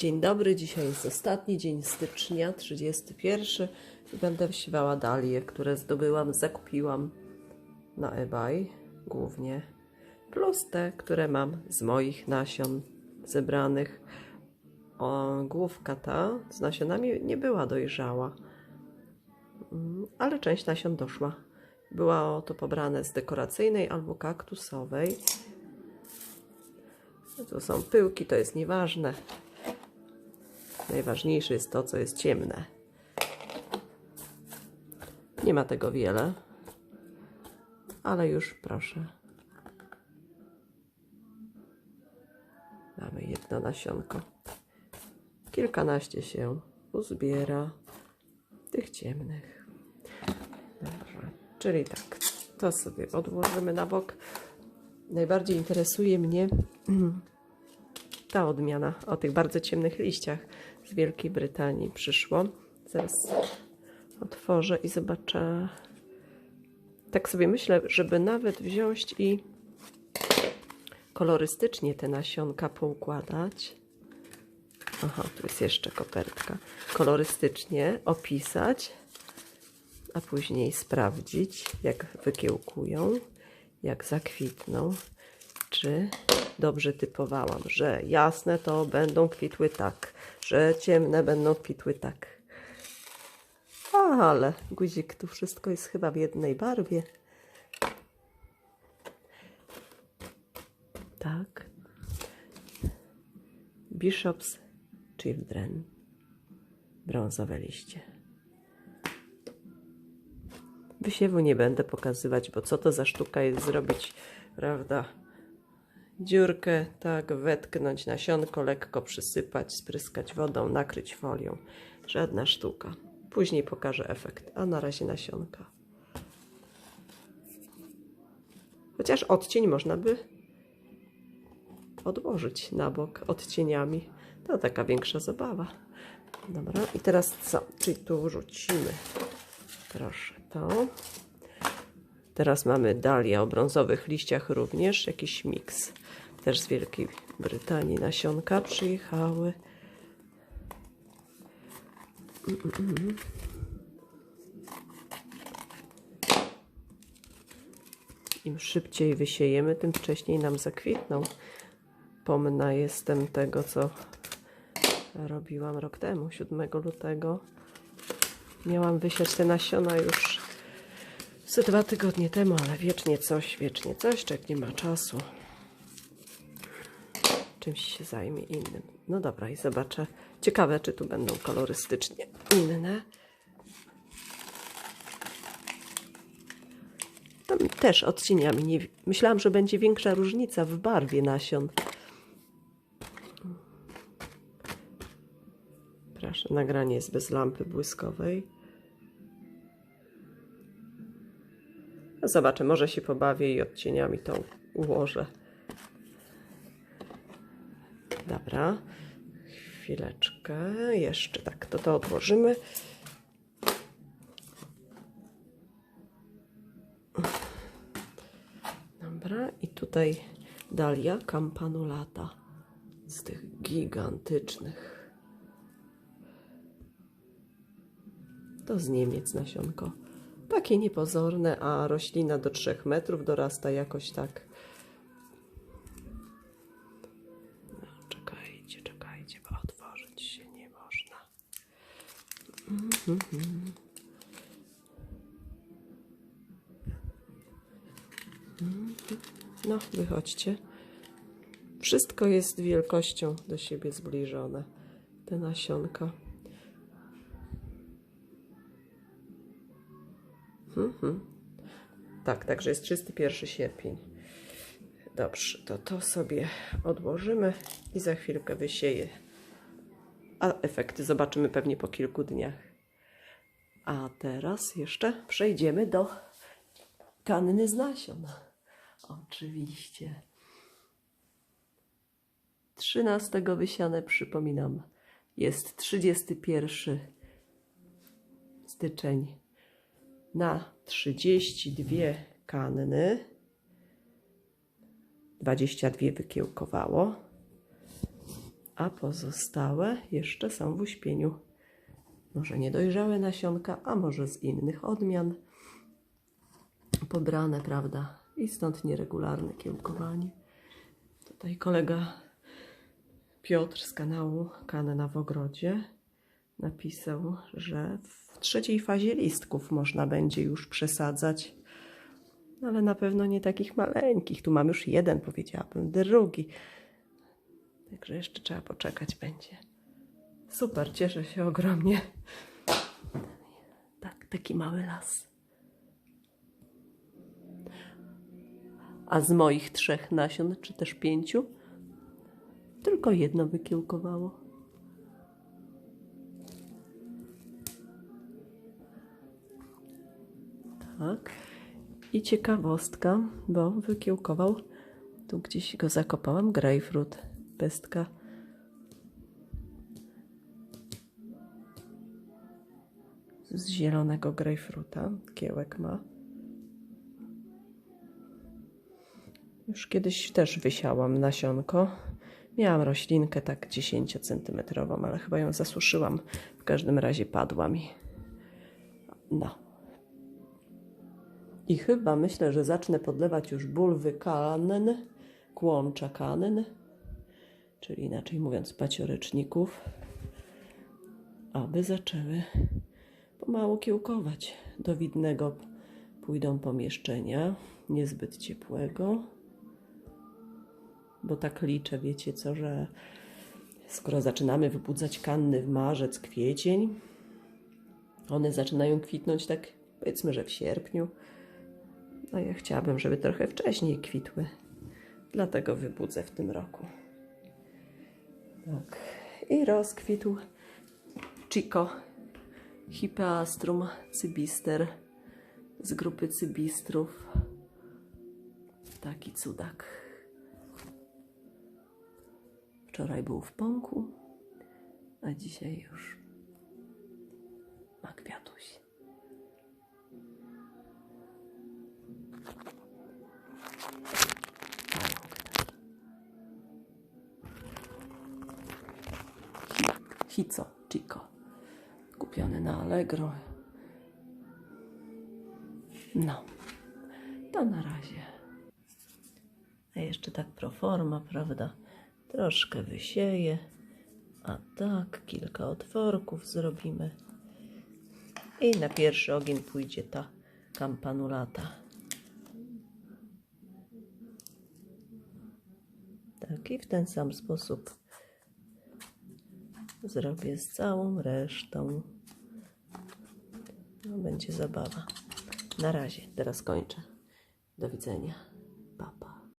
Dzień dobry, dzisiaj jest ostatni dzień stycznia, 31 i będę wsiewała dalie, które zdobyłam, zakupiłam na eBay głównie, plus te, które mam z moich nasion zebranych. O, główka ta z nasionami nie była dojrzała, Mm, ale część nasion doszła. Była to pobrane z dekoracyjnej albo kaktusowej. Tu są pyłki, to jest nieważne. Najważniejsze jest to, co jest ciemne. Nie ma tego wiele, ale już proszę. Mamy jedno nasionko. Kilkanaście się uzbiera tych ciemnych. Dobrze. Czyli tak, to sobie odłożymy na bok. Najbardziej interesuje mnie ta odmiana o tych bardzo ciemnych liściach z Wielkiej Brytanii przyszło. Zaraz otworzę i zobaczę. Tak sobie myślę, żeby nawet wziąć i kolorystycznie te nasionka poukładać. Aha, tu jest jeszcze kopertka. Kolorystycznie opisać, a później sprawdzić, jak wykiełkują, jak zakwitną, czy dobrze typowałam, że jasne to będą kwitły tak, że ciemne będą kwitły tak. Ale guzik, tu wszystko jest chyba w jednej barwie. Tak. Bishop's Children. Brązowe liście. Wysiewu nie będę pokazywać, bo co to za sztuka jest zrobić, prawda? Dziurkę, tak, wetknąć nasionko, lekko przysypać, spryskać wodą, nakryć folią. Żadna sztuka. Później pokażę efekt, a na razie nasionka. Chociaż odcień można by odłożyć na bok odcieniami. To taka większa zabawa. Dobra, i teraz co? Czyli tu rzucimy. Proszę to. Teraz mamy dalia o brązowych liściach również, jakiś miks. Też z Wielkiej Brytanii nasionka przyjechały. Im szybciej wysiejemy, tym wcześniej nam zakwitną. Pomna jestem tego, co robiłam rok temu, 7 lutego. Miałam wysiać te nasiona już ze dwa tygodnie temu, ale wiecznie coś, wiecznie coś, czek nie ma czasu. Czymś się zajmie innym. No dobra, i zobaczę. Ciekawe, czy tu będą kolorystycznie inne. Tam też odcieniami. Nie, myślałam, że będzie większa różnica w barwie nasion. Proszę, nagranie jest bez lampy błyskowej. Zobaczę, może się pobawię i odcieniami tą ułożę. Dobra, chwileczkę, jeszcze tak, to to odłożymy. Dobra, i tutaj dalia campanulata z tych gigantycznych. To z Niemiec nasionko. Takie niepozorne, a roślina do 3 metrów dorasta jakoś tak. Czekajcie, czekajcie, bo otworzyć się nie można. No, wychodźcie. Wszystko jest wielkością do siebie zbliżone. Te nasionka. Mhm. Tak, także jest 31 sierpień. Dobrze, to to sobie odłożymy i za chwilkę wysieję. A efekty zobaczymy pewnie po kilku dniach. A teraz jeszcze przejdziemy do kanny z nasion. Oczywiście. 13 wysiane, przypominam, jest 31 styczeń na 32 kanny. 22 wykiełkowało. a pozostałe jeszcze są w uśpieniu. Może niedojrzałe nasionka, a może z innych odmian. Pobrane, prawda? I stąd nieregularne kiełkowanie. Tutaj kolega Piotr z kanału Kanna w ogrodzie napisał, że w trzeciej fazie listków można będzie już przesadzać. Ale na pewno nie takich maleńkich. Tu mam już jeden, powiedziałabym, drugi. Także jeszcze trzeba poczekać będzie. Super, cieszę się ogromnie. Tak, taki mały las. A z moich trzech nasion, czy też pięciu, tylko jedno wykiełkowało. Tak. I ciekawostka, bo wykiełkował, tu gdzieś go zakopałam, grejpfrut, pestka. Z zielonego grejpfruta, kiełek ma. Już kiedyś też wysiałam nasionko. Miałam roślinkę tak 10 centymetrową, ale chyba ją zasuszyłam. W każdym razie padła mi. No. I chyba myślę, że zacznę podlewać już bulwy kannen, kłącza kannen, czyli inaczej mówiąc pacioreczników, aby zaczęły pomału kiełkować. Do widnego pójdą pomieszczenia, niezbyt ciepłego, bo tak liczę, wiecie co, że skoro zaczynamy wybudzać kanny w marzec, kwiecień, one zaczynają kwitnąć tak powiedzmy, że w sierpniu, a ja chciałabym, żeby trochę wcześniej kwitły. Dlatego wybudzę w tym roku. Tak. I rozkwitł Chico Hippeastrum cybister z grupy cybistrów. Taki cudak. Wczoraj był w pąku, a dzisiaj już ma kwiatuś. Hico, Chico. Kupiony na Allegro. No, to na razie. A jeszcze tak pro forma, prawda? Troszkę wysieję. A tak, kilka otworków zrobimy. I na pierwszy ogień pójdzie ta kampanulata. Tak, i w ten sam sposób zrobię z całą resztą. No, będzie zabawa. Na razie, teraz kończę. Do widzenia.